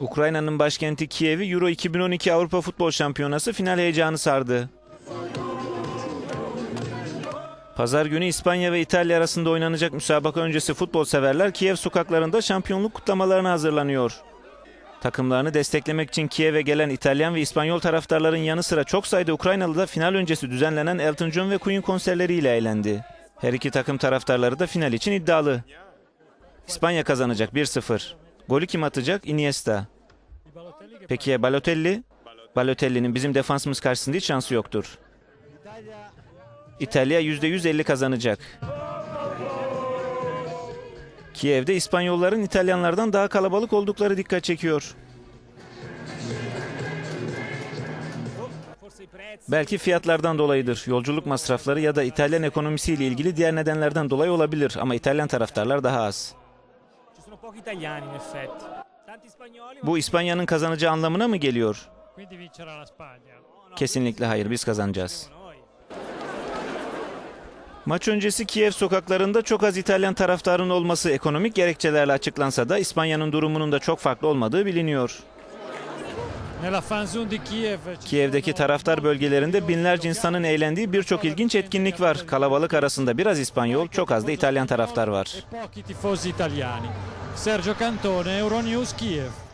Ukrayna'nın başkenti Kiev'i Euro 2012 Avrupa Futbol Şampiyonası final heyecanı sardı. Pazar günü İspanya ve İtalya arasında oynanacak müsabaka öncesi futbol severler Kiev sokaklarında şampiyonluk kutlamalarına hazırlanıyor. Takımlarını desteklemek için Kiev'e gelen İtalyan ve İspanyol taraftarların yanı sıra çok sayıda Ukraynalı da final öncesi düzenlenen Elton John ve Queen konserleriyle eğlendi. Her iki takım taraftarları da final için iddialı. İspanya kazanacak 1-0. Golü kim atacak? Iniesta. Peki ya Balotelli? Balotelli'nin bizim defansımız karşısında hiç şansı yoktur. İtalya %150 kazanacak. Kiev'de İspanyolların İtalyanlardan daha kalabalık oldukları dikkat çekiyor. Belki fiyatlardan dolayıdır. Yolculuk masrafları ya da İtalyan ekonomisiyle ilgili diğer nedenlerden dolayı olabilir ama İtalyan taraftarlar daha az. Bu İspanya'nın kazanacağı anlamına mı geliyor? Kesinlikle hayır biz kazanacağız. Maç öncesi Kiev sokaklarında çok az İtalyan taraftarın olması ekonomik gerekçelerle açıklansa da İspanya'nın durumunun da çok farklı olmadığı biliniyor. Kiev'deki taraftar bölgelerinde binlerce insanın eğlendiği birçok ilginç etkinlik var. Kalabalık arasında biraz İspanyol, çok az da İtalyan taraftar var. Sergio Cantone, Euronews Kiev.